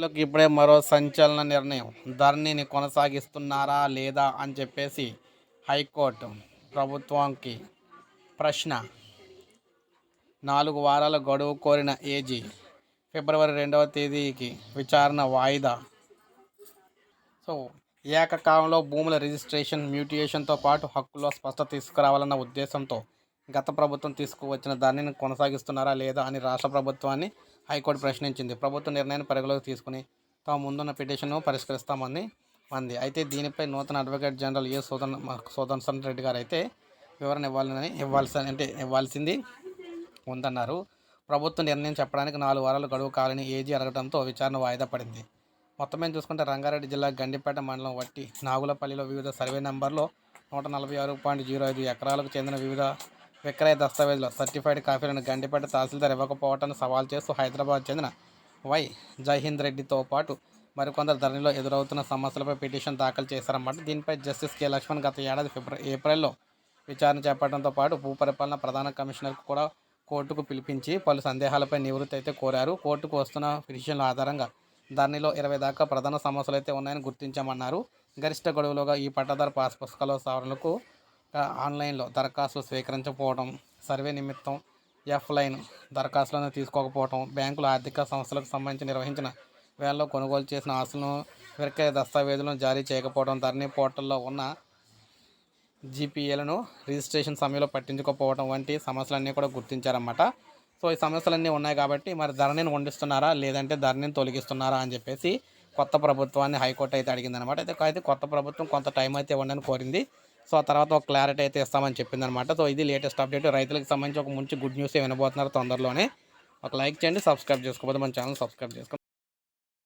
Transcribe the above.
రైతులకు ఇప్పుడే మరో సంచలన నిర్ణయం. ధరణిని కొనసాగిస్తున్నారా లేదా అని చెప్పేసి హైకోర్టు ప్రభుత్వానికి ప్రశ్న. నాలుగు వారాల గడువు కోరిన ఏజీ ఫిబ్రవరి రెండవ తేదీకి విచారణ వాయిదా. సో ఏకకాలంలో భూముల రిజిస్ట్రేషన్ మ్యూటియేషన్తో పాటు హక్కుల్లో స్పష్టత తీసుకురావాలన్న ఉద్దేశంతో గత ప్రభుత్వం తీసుకువచ్చిన దానిని కొనసాగిస్తున్నారా లేదా అని రాష్ట్ర ప్రభుత్వాన్ని హైకోర్టు ప్రశ్నించింది. ప్రభుత్వ నిర్ణయాన్ని పరిగణలోకి తీసుకుని తాము ముందున్న పిటిషన్ను పరిష్కరిస్తామని అంది. అయితే దీనిపై నూతన అడ్వకేట్ జనరల్ ఏ సోదన్ సోదన్సన్ రెడ్డి గారు అయితే వివరణ ఇవ్వాలని ఇవ్వాల్సి అంటే ఇవ్వాల్సింది ఉందన్నారు. ప్రభుత్వ నిర్ణయం చెప్పడానికి నాలుగు వారాలు గడువు కాలని ఏజీ అడగడంతో విచారణ వాయిదా పడింది. మొత్తం మీద చూసుకుంటే రంగారెడ్డి జిల్లా గండిపేట మండలం వట్టి నాగులపల్లిలో వివిధ సర్వే నెంబర్లో నూట నలభై ఆరు పాయింట్ జీరో ఐదు ఎకరాలకు చెందిన వివిధ విక్రయ దస్తావేజులు. సర్టిఫైడ్ కాపీలను గండిపేట తహసీల్దార్ ఇవ్వకపోవటాన్ని సవాల్ చేస్తూ హైదరాబాద్ చెందిన వై. జైహింద్ రెడ్డితో పాటు మరికొందరు ధరణిలో ఎదురవుతున్న సమస్యలపై పిటిషన్ దాఖలు చేశారన్నమాట. దీనిపై జస్టిస్ కె. లక్ష్మణ్ గత ఏడాది ఫిబ్రవరి ఏప్రిల్లో విచారణ చేపట్టడంతో పాటు భూపరిపాలన ప్రధాన కమిషనర్కు కూడా కోర్టుకు పిలిపించి పలు సందేహాలపై నివృత్తి అయితే కోరారు. కోర్టుకు వస్తున్న పిటిషన్ల ఆధారంగా ధరణిలో ఇరవై దాకా ప్రధాన సమస్యలు అయితే ఉన్నాయని గుర్తించామన్నారు. గరిష్ట గడువులోగా ఈ పట్టాదారు పాస్ పుస్తకాల సవరణలకు ఆన్లైన్లో దరఖాస్తులు స్వీకరించకపోవడం సర్వే నిమిత్తం ఎఫ్ లైన్ దరఖాస్తులను తీసుకోకపోవడం బ్యాంకులు ఆర్థిక సంస్థలకు సంబంధించి నిర్వహించిన వేళలో కొనుగోలు చేసిన ఆస్తులను విక్రయ దస్తావేజులను జారీ చేయకపోవడం ధరణి పోర్టల్లో ఉన్న జీపీఏలను రిజిస్ట్రేషన్ సమయంలో పట్టించుకోకపోవడం వంటి సమస్యలన్నీ కూడా గుర్తించారన్నమాట. సో ఈ సమస్యలన్నీ ఉన్నాయి కాబట్టి మరి ధరణిని వండిస్తున్నారా లేదంటే ధరణిని తొలగిస్తున్నారా అని చెప్పేసి కొత్త ప్రభుత్వాన్ని హైకోర్టు అయితే అడిగిందనమాట అయితే అయితే కొత్త ప్రభుత్వం కొంత టైం అయితే ఇవ్వండి కోరింది. సో ఆ తర్వాత ఒక క్లారిటీ అయితే ఇస్తామని చెప్పిందనమాట. సో ఇది లేటెస్ట్ అప్డేట్. రైతులకు సంబంధించి ఒక మంచి గుడ్ న్యూస్ వినబోతున్నారు తొందరలోనే ఒక లైక్ చేయండి సబ్స్క్రైబ్ చేసుకోకపోతే మన ఛానల్ సబ్స్క్రైబ్ చేసుకోండి